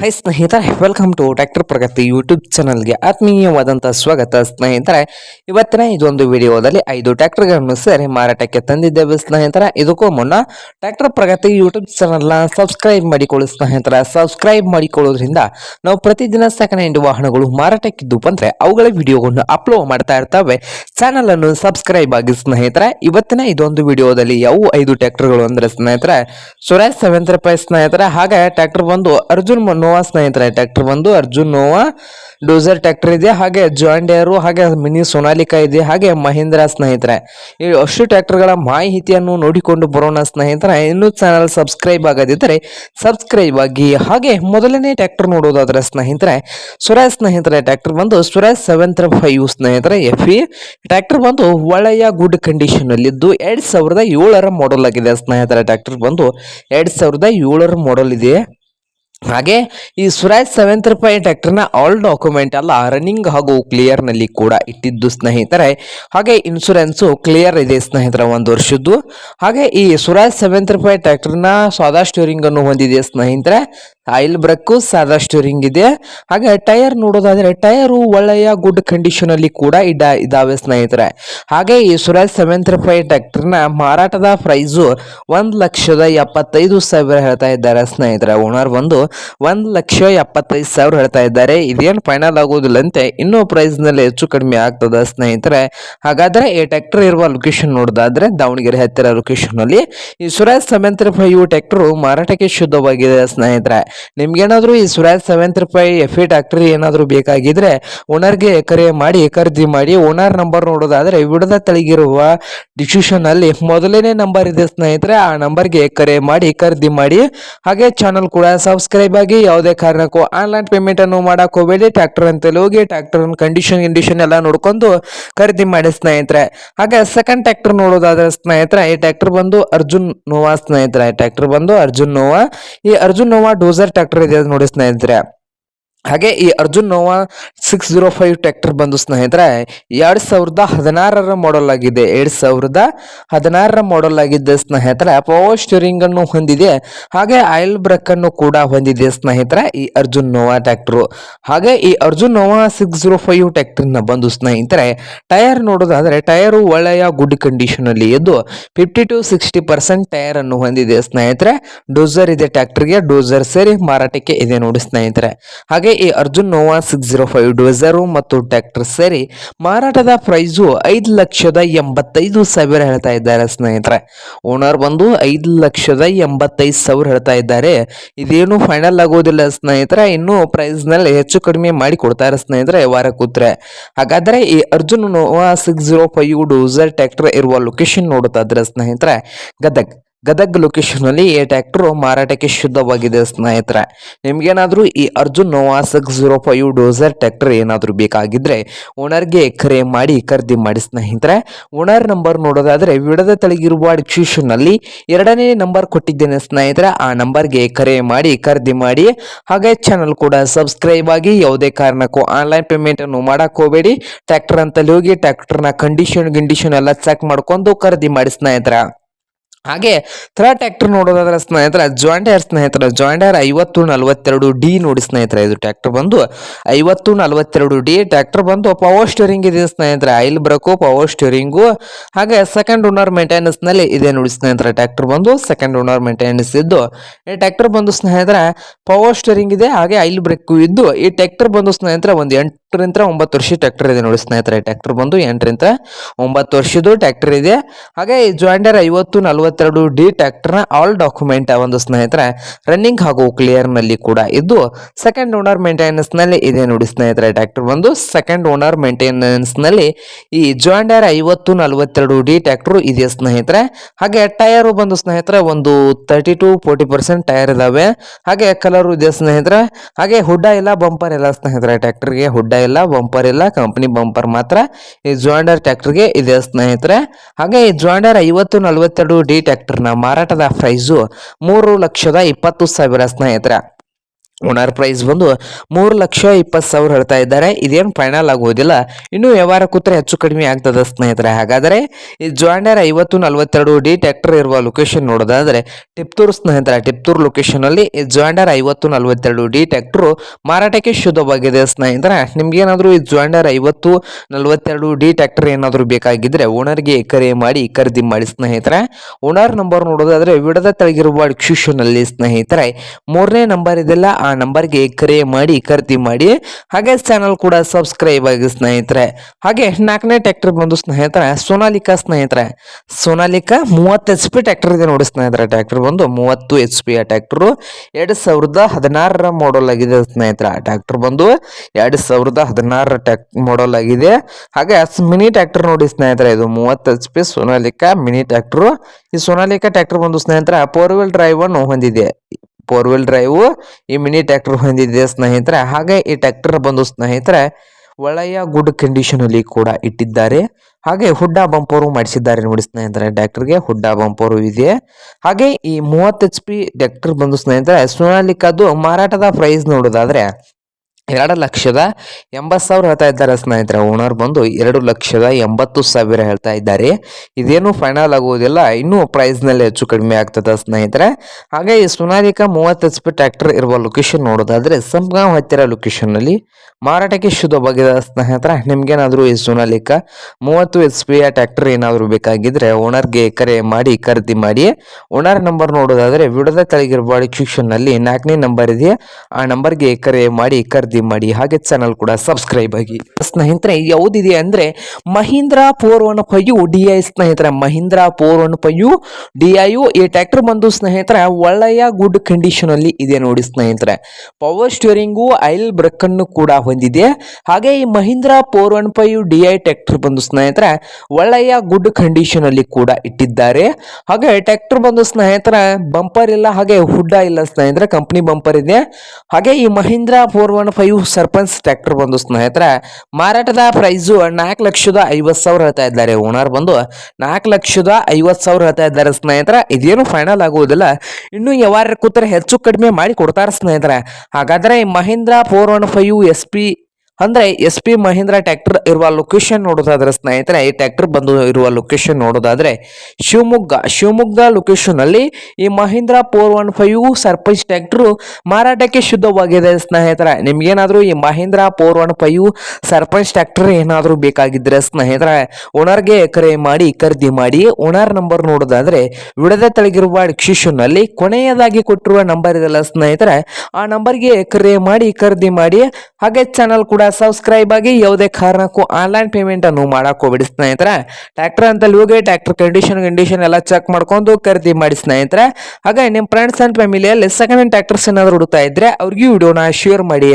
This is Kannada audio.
ಹೈ ಸ್ನೇಹಿತರೆ welcome to tractor Pragati YouTube ಚಾನಲ್ಗೆ ಆತ್ಮೀಯವಾದಂಥ ಸ್ವಾಗತ. ಸ್ನೇಹಿತರೆ, ಇವತ್ತಿನ ಇದೊಂದು ವಿಡಿಯೋದಲ್ಲಿ ಐದು ಟ್ರ್ಯಾಕ್ಟರ್ಗಳನ್ನು ಸೇರಿ ಮಾರಾಟಕ್ಕೆ ತಂದಿದ್ದೇವೆ ಸ್ನೇಹಿತರೆ. ಇದಕ್ಕೂ ಮುನ್ನ ಟ್ರ್ಯಾಕ್ಟರ್ ಪ್ರಗತಿ ಯೂಟ್ಯೂಬ್ ಚಾನಲ್ನ ಸಬ್ಸ್ಕ್ರೈಬ್ ಮಾಡಿಕೊಳ್ಳಿ ಸ್ನೇಹಿತರೆ. ಸಬ್ಸ್ಕ್ರೈಬ್ ಮಾಡಿಕೊಳ್ಳೋದ್ರಿಂದ ನಾವು ಪ್ರತಿದಿನ ಸೆಕೆಂಡ್ ಹ್ಯಾಂಡ್ ವಾಹನಗಳು ಮಾರಾಟಕ್ಕಿದ್ದು ಬಂದರೆ ಅವುಗಳ ವಿಡಿಯೋಗಳನ್ನು ಅಪ್ಲೋಡ್ ಮಾಡ್ತಾ ಇರ್ತವೆ. ಚಾನಲನ್ನು ಸಬ್ಸ್ಕ್ರೈಬ್ ಆಗಿ ಸ್ನೇಹಿತರೆ, ಇವತ್ತಿನ ಇದೊಂದು ವಿಡಿಯೋದಲ್ಲಿ ಯಾವ ಐದು ಟ್ರ್ಯಾಕ್ಟರ್ಗಳು ಅಂದ್ರೆ ಸ್ನೇಹಿತರೆ ಸುರೇಶ್ ಸೆವೆಂತ್ ರೂಪಾಯಿ ಸ್ನೇಹಿತರೆ, ಹಾಗೆ ಟ್ರ್ಯಾಕ್ಟರ್ ಬಂದು ಅರ್ಜುನ್ ನೋವಾ ಸ್ನೇಹಿತರೆ ಟ್ರ್ಯಾಕ್ಟರ್ ಬಂದು ಅರ್ಜುನ್ ನೋವಾ ಡೋಸರ್ ಟ್ಯಾಕ್ಟರ್ ಇದೆ, ಹಾಗೆ ಜಾಂಡಿಯರು ಹಾಗೆ ಮಿನಿ ಸೋನಾಲಿಕಾ ಇದೆ, ಹಾಗೆ ಮಹೇಂದ್ರ ಸ್ನೇಹಿತರೆ. ಈ ಅಷ್ಟು ಟ್ರ್ಯಾಕ್ಟರ್ಗಳ ಮಾಹಿತಿಯನ್ನು ನೋಡಿಕೊಂಡು ಬರೋಣ ಸ್ನೇಹಿತರೆ. ಇನ್ನೂ ಚಾನಲ್ ಸಬ್ಸ್ಕ್ರೈಬ್ ಆಗದಿದ್ದರೆ ಸಬ್ಸ್ಕ್ರೈಬ್ ಆಗಿ, ಹಾಗೆ ಮೊದಲನೇ ಟ್ಯಾಕ್ಟರ್ ನೋಡೋದಾದ್ರೆ ಸ್ನೇಹಿತರೆ, ಸುರೇಶ್ ಸ್ನೇಹಿತರೆ ಟ್ರ್ಯಾಕ್ಟರ್ ಬಂದು ಸುರೇಶ್ ಸೆವೆಂತ್ ಫೈವ್ ಸ್ನೇಹಿತರೆ ಎಫ್ ಇ ಟ್ರ್ಯಾಕ್ಟರ್ ಬಂದು ಒಳ್ಳೆಯ ಗುಡ್ ಕಂಡೀಷನ್ ಅಲ್ಲಿದ್ದು ಎರಡ್ ಸಾವಿರದ ಏಳರ ಮಾಡೆಲ್ ಆಗಿದೆ ಸ್ನೇಹಿತರೆ. ಟ್ರ್ಯಾಕ್ಟರ್ ಬಂದು ಎರಡ್ ಸಾವಿರದ ಏಳರ ಮಾಡೆಲ್ ಇದೆ. ಹಾಗೆ ಈ ಸೆವೆಂತ್ ರೂಪಾಯಿ ಟ್ರ್ಯಾಕ್ಟರ್ನ ಆಲ್ ಡಾಕ್ಯುಮೆಂಟ್ ಎಲ್ಲ ರನ್ನಿಂಗ್ ಹಾಗೂ ಕ್ಲಿಯರ್ನಲ್ಲಿ ಕೂಡ ಇಟ್ಟಿದ್ದು ಸ್ನೇಹಿತರೆ. ಹಾಗೆ ಇನ್ಶೂರೆನ್ಸು ಕ್ಲಿಯರ್ ಇದೆ ಸ್ನೇಹಿತರ ಒಂದು ವರ್ಷದ್ದು. ಹಾಗೆ ಈ ಸ್ವರಾಜ್ ಸೆವೆಂತ್ ರೂಪಾಯಿ ಟ್ರ್ಯಾಕ್ಟರ್ನ ಸಾದಾ ಸ್ಟೋರಿಂಗ್ ಅನ್ನು ಹೊಂದಿದೆ ಸ್ನೇಹಿತರೆ. ಆಯಿಲ್ ಬ್ರೇಕು ಸಾದಾ ರಿಂಗ್ ಇದೆ. ಹಾಗೆ ಟೈರ್ ನೋಡೋದಾದ್ರೆ ಟೈರು ಒಳ್ಳೆಯ ಗುಡ್ ಕಂಡೀಷನ್ ಅಲ್ಲಿ ಕೂಡ ಇಡ, ಇದಾವೆ ಸ್ನೇಹಿತರೆ. ಹಾಗೆ ಈ ಸುರೇಶ್ ಸೆವೆಂತ್ ಫೈವ್ ಟ್ರ್ಯಾಕ್ಟರ್ನ ಮಾರಾಟದ ಪ್ರೈಸು ಒಂದು ಲಕ್ಷದ ಎಪ್ಪತ್ತೈದು ಸಾವಿರ ಹೇಳ್ತಾ ಇದ್ದಾರೆ ಸ್ನೇಹಿತರೆ. ಓನರ್ ಬಂದು ಒಂದ್ ಲಕ್ಷ ಎಪ್ಪತ್ತೈದು ಸಾವಿರ ಹೇಳ್ತಾ ಇದ್ದಾರೆ. ಇದೇನು ಫೈನಲ್ ಆಗೋದಿಲ್ಲಂತೆ, ಇನ್ನೂ ಪ್ರೈಸ್ನಲ್ಲಿ ಹೆಚ್ಚು ಕಡಿಮೆ ಆಗ್ತದೆ ಸ್ನೇಹಿತರೆ. ಹಾಗಾದ್ರೆ ಈ ಟ್ರ್ಯಾಕ್ಟರ್ ಇರುವ ಲೊಕೇಶನ್ ನೋಡೋದಾದ್ರೆ ದಾವಣಗೆರೆ ಹತ್ತಿರ ಲೊಕೇಶನ್ ಅಲ್ಲಿ ಈ ಸುರೇಶ್ ಸೆವೆಂತ್ ಫೈವ್ ಟ್ರ್ಯಾಕ್ಟರ್ ಮಾರಾಟಕ್ಕೆ ಶುದ್ಧವಾಗಿದೆ ಸ್ನೇಹಿತರೆ. ನಿಮ್ಗೇನಾದ್ರೂ ಈ ಸುರಾಜ್ ಸೆವೆಂತ್ ರೂಪಾಯಿ ಎಫ್ ಇ ಟ್ಯಾಕ್ಟರ್ ಏನಾದರೂ ಬೇಕಾಗಿದ್ರೆ ಓನರ್ಗೆ ಕರೆ ಮಾಡಿ, ಖರೀದಿ ಮಾಡಿ, ಓನರ್ ನಂಬರ್ ನೋಡೋದಾದ್ರೆ ವಿಡದ ತಳಗಿರುವ ಡಿಸ್ಕ್ರಿಪ್ಷನ್ ಅಲ್ಲಿ ಮೊದಲನೇ ನಂಬರ್ ಇದೆ ಸ್ನೇಹಿತರೆ, ಆ ನಂಬರ್ಗೆ ಕರೆ ಮಾಡಿ, ಖರೀದಿ ಮಾಡಿ. ಹಾಗೆ ಚಾನಲ್ ಕೂಡ ಸಬ್ಸ್ಕ್ರೈಬ್ ಆಗಿ ಯಾವುದೇ ಕಾರಣಕ್ಕೂ ಆನ್ಲೈನ್ ಪೇಮೆಂಟ್ ಅನ್ನು ಮಾಡಕ್ ಹೋಗಬೇಡಿ. ಟ್ರ್ಯಾಕ್ಟರ್ ಅಂತೇಳಿ ಹೋಗಿ ಕಂಡೀಷನ್ ಕಂಡೀಷನ್ ಎಲ್ಲ ನೋಡ್ಕೊಂಡು ಖರೀದಿ ಮಾಡಿ ಸ್ನೇಹಿತರೆ. ಹಾಗೆ ಸೆಕೆಂಡ್ ಟ್ರ್ಯಾಕ್ಟರ್ ನೋಡೋದಾದ್ರೆ ಸ್ನೇಹಿತರೆ, ಈ ಟ್ರ್ಯಾಕ್ಟರ್ ಬಂದು ಅರ್ಜುನ್ ನೋವಾ ಸ್ನೇಹಿತರೆ. ಟ್ರ್ಯಾಕ್ಟರ್ ಬಂದು ಅರ್ಜುನ್ ನೋವಾ. ಈ ಅರ್ಜುನ್ ನೋವಾ ಡೋಸರ್ ಟ್ರ್ಯಾಕ್ಟರ್ ಇದೆ ನೋಡಿ ಸ್ನೇಹಿತರೆ. ಹಾಗೆ ಈ Arjun Nova six zero five tractor ಬಂದು ಸ್ನೇಹಿತರೆ, ಎರಡ್ ಸಾವಿರದ ಹದಿನಾರರ ಮಾಡೆಲ್ ಆಗಿದೆ. ಎರಡ್ ಸಾವಿರದ ಹದಿನಾರರ ಮಾಡೆಲ್ ಆಗಿದೆ ಸ್ನೇಹಿತರೆ ಪವರ್ ಸ್ಟೀರಿಂಗ್ ಅನ್ನು ಹೊಂದಿದೆ. ಹಾಗೆ ಆಯಿಲ್ ಬ್ರೇಕ್ ಅನ್ನು ಕೂಡ ಹೊಂದಿದೆ ಸ್ನೇಹಿತರೆ ಈ ಅರ್ಜುನ್ ನೋವಾ ಟ್ರ್ಯಾಕ್ಟರ್ ಹಾಗೆ ಈ Arjun Nova six zero five ಟ್ರ್ಯಾಕ್ಟರ್ನ ಬಂದು ಸ್ನೇಹಿತರೆ, ಟೈರ್ ನೋಡೋದಾದ್ರೆ ಟೈರು ಒಳ್ಳೆಯ ಗುಡ್ ಕಂಡೀಷನ್ ಅಲ್ಲಿ ಇದ್ದು fifty to sixty percent tyre ಅನ್ನು ಹೊಂದಿದೆ ಸ್ನೇಹಿತರೆ. ಡೋಸರ್ ಇದೆ ಟ್ರ್ಯಾಕ್ಟರ್ಗೆ ಡೋಸರ್ ಸೇರಿ ಮಾರಾಟಕ್ಕೆ ಇದೆ ನೋಡಿ ಸ್ನೇಹಿತರೆ. ಹಾಗೆ ಈ Arjun Nova six zero five dozer ಮತ್ತು ಟ್ರ್ಯಾಕ್ಟರ್ ಸೇರಿ ಮಾರಾಟದ ಪ್ರೈಸು ಐದು ಲಕ್ಷದ ಎಂಬತ್ತೈದು ಸಾವಿರ ಹೇಳ್ತಾ ಇದ್ದಾರೆ ಸ್ನೇಹಿತರೆ. ಓನರ್ ಬಂದು ಐದು ಲಕ್ಷದ ಎಂಬತ್ತೈದು ಸಾವಿರ ಹೇಳ್ತಾ ಇದ್ದಾರೆ. ಇದೇನು ಫೈನಲ್ ಆಗೋದಿಲ್ಲ ಸ್ನೇಹಿತರೆ. ಇನ್ನೂ ಪ್ರೈಸ್ನಲ್ಲಿ ಹೆಚ್ಚು ಕಡಿಮೆ ಮಾಡಿ ಕೊಡ್ತಾರೆ ಸ್ನೇಹಿತರೆ ವಾರ ಕೂತ್ರೆ. ಹಾಗಾದ್ರೆ ಈ Arjun Nova six zero five dozer tractor ಇರುವ ಲೊಕೇಶನ್ ನೋಡುತ್ತಾದ್ರೆ ಸ್ನೇಹಿತರೆ. ಗದಗ್. ಗದಗ್ ಲೊಕೇಶನ್ನಲ್ಲಿ ಈ ಟ್ರ್ಯಾಕ್ಟರ್ ಮಾರಾಟಕ್ಕೆ ಶುದ್ಧವಾಗಿದೆ, ಸ್ನೇಹಿತರೆ. ನಿಮ್ಗೇನಾದರೂ ಈ Arjun Nova six zero five dozer tractor ಏನಾದರೂ ಬೇಕಾಗಿದ್ರೆ ಓನರ್ಗೆ ಕರೆ ಮಾಡಿ, ಖರೀದಿ ಮಾಡಿ, ಸ್ನೇಹಿತರೆ. ಓನರ್ ನಂಬರ್ ನೋಡೋದಾದ್ರೆ ವಿಡದ ತಳಗಿರುವ ಡಿಸ್ಕ್ರಿಪ್ಷನ್ ಅಲ್ಲಿ ಎರಡನೇ ನಂಬರ್ ಕೊಟ್ಟಿದ್ದೇನೆ, ಸ್ನೇಹಿತರೆ. ಆ ನಂಬರ್ಗೆ ಕರೆ ಮಾಡಿ, ಖರೀದಿ ಮಾಡಿ. ಹಾಗೆ ಚಾನಲ್ ಕೂಡ ಸಬ್ಸ್ಕ್ರೈಬ್ ಆಗಿ ಯಾವುದೇ ಕಾರಣಕ್ಕೂ ಆನ್ಲೈನ್ ಪೇಮೆಂಟ್ ಅನ್ನು ಮಾಡಕ್ ಹೋಗಬೇಡಿ. ಟ್ರ್ಯಾಕ್ಟರ್ ಅಂತಲ್ಲಿ ಹೋಗಿ ನ ಕಂಡೀಷನ್ ಗಿಂಡೀಷನ್ ಎಲ್ಲ ಚೆಕ್ ಮಾಡ್ಕೊಂಡು ಖರೀದಿ ಮಾಡಿ, ಸ್ನೇಹಿತರ. ಹಾಗೆ ಥರ್ಡ್ ಟ್ಯಾಕ್ಟರ್ ನೋಡೋದಾದ್ರೆ ಸ್ನೇಹಿತರೆ ಸ್ನೇಹಿತರ ಸ್ನೇಹಿತರೆ ಜಾಂಡೇರ್ ಐವತ್ತು ನಲವತ್ತೆರಡು ಡಿ ನೋಡಿ ಸ್ನೇಹಿತರೆ ಇದು ಟ್ಯಾಕ್ಟರ್ ಬಂದು. ಐವತ್ತು ನಲವತ್ತೆರಡು ಡಿ ಟ್ಯಾಕ್ಟರ್ ಬಂದು ಪವರ್ ಸ್ಟೀರಿಂಗ್ ಇದೆ ಸ್ನೇಹಿತರೆ. ಆಯಿಲ್ ಬ್ರೇಕು ಪವರ್ ಸ್ಟೀರಿಂಗು ಹಾಗೆ ಸೆಕೆಂಡ್ ಓನರ್ ಮೇಂಟೆನೆನ್ಸ್ನಲ್ಲಿ ಇದೆ ನೋಡಿ ಸ್ನೇಹಿತರೆ ಟ್ಯಾಕ್ಟರ್ ಬಂದು ಸೆಕೆಂಡ್ ಓನರ್ ಮೇಂಟೆನೆನ್ಸ್ ಇದ್ದು. ಈ ಟ್ಯಾಕ್ಟರ್ ಬಂದು ಸ್ನೇಹಿತರೆ ಪವರ್ ಸ್ಟೀರಿಂಗ್ ಇದೆ, ಹಾಗೆ ಆಯಿಲ್ ಬ್ರೇಕು ಇದ್ದು. ಈ ಟ್ಯಾಕ್ಟರ್ ಬಂದು ಸ್ನೇಹಿತರೆ, ಒಂದು ಎಂಟರಿಂದ ಒಂಬತ್ತು ವರ್ಷ ಟ್ರ್ಯಾಕ್ಟರ್ ಇದೆ ನೋಡಿ ಸ್ನೇಹಿತರೆ. ಟ್ರ್ಯಾಕ್ಟರ್ ಬಂದು ಎಂಟರಿಂದ ಒಂಬತ್ತು ವರ್ಷದ್ದು ಟ್ರ್ಯಾಕ್ಟರ್ ಇದೆ. ಹಾಗೆ ಈ ಜಾಂಡರ್ ಐವತ್ತು, ನಲವತ್ತೆರಡು ಡಿ ಟ್ರ್ಯಾಕ್ಟರ್ನ ಆಲ್ ಡಾಕ್ಯುಮೆಂಟ್ ಒಂದು ಸ್ನೇಹಿತರೆ. ರನ್ನಿಂಗ್ ಹಾಗೂ ಕ್ಲಿಯರ್ನಲ್ಲಿ ಕೂಡ ಇದ್ದು ಸೆಕೆಂಡ್ ಓನರ್ ಮೇಂಟೆನೆನ್ಸ್ನಲ್ಲಿ ಇದೆ ನೋಡಿ ಸ್ನೇಹಿತರೆ. ಟ್ರ್ಯಾಕ್ಟರ್ ಬಂದು ಸೆಕೆಂಡ್ ಓನರ್ ಮೇಂಟೆನೆನ್ಸ್ನಲ್ಲಿ ಈ ಜಾಯಿಂಡರ್ ಐವತ್ತು, ನಲವತ್ತೆರಡು ಡಿ ಟ್ರ್ಯಾಕ್ಟರ್ ಇದೆ ಸ್ನೇಹಿತರೆ. ಹಾಗೆ ಟೈರ್ ಬಂದು ಸ್ನೇಹಿತರೆ ಒಂದು thirty two forty percent tyre ಇದಾವೆ. ಹಾಗೆ ಕಲರ್ ಇದೆ ಸ್ನೇಹಿತರೆ. ಹಾಗೆ ಹುಡ್ಡ ಇಲ್ಲ ಬಂಪರ್ ಇಲ್ಲ ಸ್ನೇಹಿತರೆ. ಟ್ರ್ಯಾಕ್ಟರ್ಗೆ ಹುಡ್ಡ ಇಲ್ಲ ಬಂಪರ್ ಇಲ್ಲ ಕಂಪನಿ ಬಂಪರ್ ಮಾತ್ರ, ಈ ಜಾಂಡರ್ ಟ್ರ್ಯಾಕ್ಟರ್ಗೆ ಇದೆ ಸ್ನೇಹಿತರೆ. ಹಾಗೆ ಈ ಜಾಂಡರ್ ಐವತ್ತು ನಲವತ್ತೆರಡು ಡಿ ಟ್ಯಾಕ್ಟರ್ನ ಮಾರಾಟದ ಪ್ರೈಸು ಮೂರು ಲಕ್ಷದ ಇಪ್ಪತ್ತು ಸಾವಿರ ಸ್ನೇಹಿತರೆ. ಓನರ್ ಪ್ರೈಸ್ ಬಂದು ಮೂರು ಲಕ್ಷ ಇಪ್ಪತ್ತು ಸಾವಿರ ಹೇಳ್ತಾ ಇದ್ದಾರೆ. ಇದೇನು ಫೈನಲ್ ಆಗುವುದಿಲ್ಲ ಇನ್ನು ವ್ಯವಹಾರ ಕೂತ್ರೆ ಹೆಚ್ಚು ಕಡಿಮೆ ಆಗ್ತದೆ ಸ್ನೇಹಿತರೆ. ಹಾಗಾದರೆ ಈ ಜಾಂಡರ್ ಐವತ್ತು ನಲವತ್ತೆರಡು ಡಿ ಟ್ಯಾಕ್ಟರ್ ಇರುವ ಲೊಕೇಶನ್ ನೋಡೋದಾದರೆ ಟಿಪ್ತೂರು ಸ್ನೇಹಿತರೆ ಟಿಪ್ತೂರು ಲೊಕೇಶನಲ್ಲಿ ಈ ಜಾಂಡರ್ ಐವತ್ತು ನಲವತ್ತೆರಡು ಡಿ ಟ್ಯಾಕ್ಟ್ರು ಮಾರಾಟಕ್ಕೆ ಶುದ್ಧವಾಗಿದೆ ಸ್ನೇಹಿತರೆ. ನಿಮ್ಗೇನಾದರೂ ಈ ಜಾಂಡರ್ ಐವತ್ತು ನಲವತ್ತೆರಡು ಡಿ ಟ್ಯಾಕ್ಟರ್ ಏನಾದರೂ ಬೇಕಾಗಿದ್ದರೆ ಓನರ್ಗೆ ಕರೆ ಮಾಡಿ, ಖರೀದಿ ಮಾಡಿ ಸ್ನೇಹಿತರೆ. ಓನರ್ ನಂಬರ್ ನೋಡೋದಾದರೆ ವಿಡದ ತೆಳಗಿರುವ ಡಿಸ್ಕ್ರಿಪ್ಷನ್ ಅಲ್ಲಿ ಸ್ನೇಹಿತರೆ. ಮೂರನೇ ನಂಬರ್ ಇದೆಲ್ಲ ಆ ನಂಬರ್ಗೆ ಕರೆ ಮಾಡಿ, ಖರೀದಿ ಮಾಡಿ, ಹಾಗೆ ಚಾನಲ್ ಕೂಡ ಸಬ್ಸ್ಕ್ರೈಬ್ ಆಗಿ ಸ್ನೇಹಿತರೆ. ಹಾಗೆ ನಾಲ್ಕನೇ ಟ್ರ್ಯಾಕ್ಟರ್ ಬಂದು ಸ್ನೇಹಿತರೆ, ಸೋನಾಲಿಕಾ ಸ್ನೇಹಿತರೆ. ಸೋನಾಲಿಕಾ ಮೂವತ್ತು ಎಚ್ ಪಿ ಟ್ರ್ಯಾಕ್ಟರ್ ಇದೆ ನೋಡಿ ಸ್ನೇಹಿತರೆ ಟ್ರ್ಯಾಕ್ಟರ್ ಬಂದು ಮೂವತ್ತು ಎಚ್ ಪಿ ಟ್ಯಾಕ್ಟ್ರು ಎರಡು ಸಾವಿರದ ಹದಿನಾರರ ಮಾಡಲ್ ಆಗಿದೆ ಸ್ನೇಹಿತರೆ, ಆ ಟ್ರ್ಯಾಕ್ಟರ್ ಬಂದು ಎರಡು ಸಾವಿರದ ಹದಿನಾರರ ಟ್ಯಾಕ್ ಮಾಡಲ್ ಆಗಿದೆ. ಹಾಗೆ ಮಿನಿ ಟ್ಯಾಕ್ಟರ್ ನೋಡಿ ಸ್ನೇಹಿತರೆ, ಇದು ಮೂವತ್ತು H P Sonalika mini tractor ಈ ಸೋನಾಲಿಕಾ ಟ್ರ್ಯಾಕ್ಟರ್ ಬಂದು ಸ್ನೇಹಿತರೆ ಫೋರ್ ವೀಲ್ ಡ್ರೈವ್ ಅನ್ನು ಹೊಂದಿದೆ. ಫೋರ್ ವೀಲ್ ಡ್ರೈವ್ ಈ ಮಿನಿ ಟ್ರ್ಯಾಕ್ಟರ್ ಹೊಂದಿದೆ ಸ್ನೇಹಿತರೆ. ಹಾಗೆ ಈ ಟ್ರ್ಯಾಕ್ಟರ್ ಬಂದು ಸ್ನೇಹಿತರೆ, ಒಳ್ಳೆಯ ಗುಡ್ ಕಂಡೀಷನ್ ಅಲ್ಲಿ ಕೂಡ ಇಟ್ಟಿದ್ದಾರೆ. ಹಾಗೆ ಹುಡ್ಡ ಬಂಪರು ಮಾಡಿಸಿದ್ದಾರೆ ನೋಡಿ ಸ್ನೇಹಿತರೆ ಟ್ರ್ಯಾಕ್ಟರ್ಗೆ ಹುಡ್ಡ ಬಂಪರು ಇದೆ. ಹಾಗೆ ಈ ಮೂವತ್ತು ಎಚ್ ಪಿ ಟ್ರ್ಯಾಕ್ಟರ್ ಬಂದು ಸ್ನೇಹಿತರೆ ಸೋನಾಲಿಕಾದು ಮಾರಾಟದ ಪ್ರೈಸ್ ನೋಡೋದಾದ್ರೆ ಎರಡು ಲಕ್ಷದ ಎಂಬತ್ತು ಸಾವಿರ ಹೇಳ್ತಾ ಇದ್ದಾರೆ ಸ್ನೇಹಿತರೆ. ಓನರ್ ಬಂದು ಎರಡು ಲಕ್ಷದ ಎಂಬತ್ತು ಸಾವಿರ ಹೇಳ್ತಾ ಇದ್ದಾರೆ. ಇದೇನು ಫೈನಲ್ ಆಗುವುದಿಲ್ಲ, ಇನ್ನೂ ಪ್ರೈಸ್ನಲ್ಲಿ ಹೆಚ್ಚು ಕಡಿಮೆ ಆಗ್ತದೆ ಸ್ನೇಹಿತರೆ. ಹಾಗೆ ಈ ಸೋನಾಲಿಕಾ ಮೂವತ್ತು ಎಚ್ ಪಿ ಟ್ರ್ಯಾಕ್ಟರ್ ಇರುವ ಲೊಕೇಶನ್ ನೋಡೋದಾದ್ರೆ ಸಂಗಾಂವ್ ಹತ್ತಿರ ಲೊಕೇಶನ್ನಲ್ಲಿ ಮಾರಾಟಕ್ಕೆ ಶುದ್ಧವಾಗಿದೆ ಸ್ನೇಹಿತರೆ. ನಿಮ್ಗೇನಾದರೂ ಈ ಸುನಾಲಿಕ ಮೂವತ್ತು ಎಚ್ ಪಿಯ ಟ್ರ್ಯಾಕ್ಟರ್ ಏನಾದರೂ ಬೇಕಾಗಿದ್ರೆ ಓನರ್ಗೆ ಕರೆ ಮಾಡಿ, ಖರೀದಿ ಮಾಡಿ ಓನರ್ ನಂಬರ್ ನೋಡೋದಾದ್ರೆ, ವಿಡದ ಕೆಳಗಿರುವ ನಲ್ಲಿ ನಾಲ್ಕನೇ ನಂಬರ್ ಇದೆಯಾ, ಆ ನಂಬರ್ಗೆ ಕರೆ ಮಾಡಿ, ಖರೀದಿ ಮಾಡಿ ಹಾಗೆ ಚಾನಲ್ ಕೂಡ ಸಬ್ಸ್ಕ್ರೈಬ್ ಆಗಿ. ಸ್ನೇಹಿತರೆ, ಯಾವುದಿದೆ ಅಂದ್ರೆ Mahindra four one five D I ಸ್ನೇಹಿತರೆ. Mahindra four one five D I ಈ ಟ್ರ್ಯಾಕ್ಟರ್ ಬಂದು ಸ್ನೇಹಿತರೆ, ಒಳ್ಳೆಯ ಗುಡ್ ಕಂಡೀಷನ್ ಅಲ್ಲಿ ಇದೆ ನೋಡಿ ಸ್ನೇಹಿತರೆ. ಪವರ್ ಸ್ಟಿಯರಿಂಗು ಐಲ್ ಬ್ರೇಕ್ ಅನ್ನು ಕೂಡ ಹೊಂದಿದೆ. ಹಾಗೆ ಈ Mahindra four one five D I tractor ಬಂದು ಸ್ನೇಹಿತರೆ, ಒಳ್ಳೆಯ ಗುಡ್ ಕಂಡೀಷನ್ ಅಲ್ಲಿ ಕೂಡ ಇಟ್ಟಿದ್ದಾರೆ. ಹಾಗೆ ಟ್ರ್ಯಾಕ್ಟರ್ ಬಂದು ಸ್ನೇಹಿತರೆ ಬಂಪರ್ ಇಲ್ಲ, ಹಾಗೆ ಹುಡ್ಡ ಇಲ್ಲ ಸ್ನೇಹಿತರೆ ಕಂಪ್ನಿ ಬಂಪರ್ ಇದೆ. ಹಾಗೆ ಈ Mahindra four one five Sarpanch tractor ಬಂದು ಸ್ನೇಹಿತರೆ ಮಾರಾಟದ ಪ್ರೈಸು ನಾಲ್ಕು ಲಕ್ಷದ ಐವತ್ತು ಸಾವಿರ ಹೇಳ್ತಾ ಇದ್ದಾರೆ. ಓನರ್ ಬಂದು ನಾಲ್ಕು ಲಕ್ಷದ ಐವತ್ತು ಸಾವಿರ ಹೇಳ್ತಾ ಇದ್ದಾರೆ ಸ್ನೇಹಿತರ. ಇದೇನು ಫೈನಲ್ ಆಗುವುದಿಲ್ಲ ಇನ್ನು ಯಾವಾರ ಕೂತರೆ ಹೆಚ್ಚು ಕಡಿಮೆ ಮಾಡಿ ಕೊಡ್ತಾರೆ ಸ್ನೇಹಿತರೆ. ಹಾಗಾದರೆ Mahindra four one five S P ಅಂದ್ರೆ ಎಸ್ ಪಿ ಮಹೀಂದ್ರ ಟ್ರ್ಯಾಕ್ಟರ್ ಇರುವ ಲೊಕೇಶನ್ ನೋಡೋದಾದ್ರೆ ಸ್ನೇಹಿತರೆ, ಈ ಟ್ರ್ಯಾಕ್ಟರ್ ಬಂದು ಇರುವ ಲೊಕೇಶನ್ ನೋಡೋದಾದ್ರೆ ಶಿವಮೊಗ್ಗ. ಶಿವಮೊಗ್ಗ ಲೊಕೇಶನ್ ಅಲ್ಲಿ ಈ Mahindra four one five Sarpanch tractor ಮಾರಾಟಕ್ಕೆ ಶುದ್ಧವಾಗಿದೆ ಸ್ನೇಹಿತರೆ. ನಿಮ್ಗೇನಾದ್ರೂ ಈ Mahindra four one five Sarpanch tractor ಏನಾದರೂ ಬೇಕಾಗಿದ್ರೆ ಸ್ನೇಹಿತರೆ ಓನರ್ಗೆ ಕರೆ ಮಾಡಿ, ಖರೀದಿ ಮಾಡಿ ಓನರ್ ನಂಬರ್ ನೋಡೋದಾದ್ರೆ ವಿಡದ ತಳಗಿರುವ ಶಿಶುನ್ ಅಲ್ಲಿ ಕೊನೆಯದಾಗಿ ಕೊಟ್ಟಿರುವ ನಂಬರ್ ಇದೆಲ್ಲ ಸ್ನೇಹಿತರೆ, ಆ ನಂಬರ್ಗೆ ಕರೆ ಮಾಡಿ, ಖರೀದಿ ಮಾಡಿ, ಹಾಗೆ ಚಾನಲ್ ಕೂಡ ಸಬ್ಸ್ಕ್ರೈಬ್ ಆಗಿ ಯಾವುದೇ ಕಾರಣಕ್ಕೂ ಆನ್ಲೈನ್ ಪೇಮೆಂಟ್ ಅನ್ನು ಮಾಡಕ್ ಹೋಗ್ಬಿಡಿ ಸ್ನೇಹಿತರೆ. ಟ್ರ್ಯಾಕ್ಟರ್ ಅಂತ ಹೋಗಿ ಟ್ರ್ಯಾಕ್ಟರ್ ಕಂಡೀಷನ್ ಕಂಡೀಷನ್ ಎಲ್ಲ ಚೆಕ್ ಮಾಡ್ಕೊಂಡು ಖರೀದಿ ಮಾಡಿ ಸ್ನೇಹಿತರೆ. ಹಾಗೆ ನಿಮ್ಮ ಫ್ರೆಂಡ್ಸ್ ಅಂಡ್ ಫ್ಯಾಮಿಲಿಯಲ್ಲಿ ಸೆಕೆಂಡ್ ಹ್ಯಾಂಡ್ ಟ್ರ್ಯಾಕ್ಟರ್ಸ್ ಏನಾದ್ರು ಹುಡುಕ್ತಾ ಇದ್ರೆ ಅವ್ರಿಗೂ ವಿಡಿಯೋನ ಶೇರ್ ಮಾಡಿ